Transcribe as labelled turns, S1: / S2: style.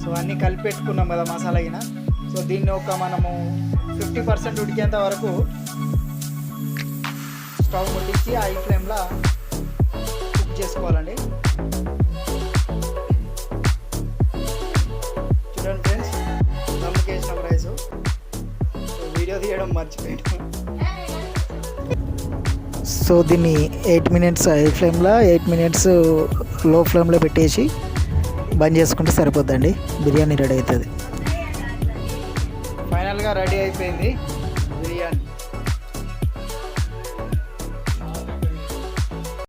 S1: So అన్నీ కలిపి పెట్టుకున్నాం కదా మసాలా అయినా సో దీన్ని ఒక మనము ఫిఫ్టీ పర్సెంట్ ఉడికేంత వరకు స్టవ్ ముట్టించి హై ఫ్లేమ్లో కుక్ చేసుకోవాలండి. చూడండి ఫ్రెండ్స్ దమ్ముకి వేసినాం రైస్ సో వీడియో తీయడం మర్చిపోయాను. సో దీన్ని ఎయిట్ మినిట్స్ హై ఫ్లేమ్లో ఎయిట్ మినిట్స్లో ఫ్లేమ్లో పెట్టేసి బంద్ చేసుకుంటే సరిపోద్దండి. బిర్యానీ రెడీ అవుతుంది. ఫైనల్గా రెడీ అయిపోయింది.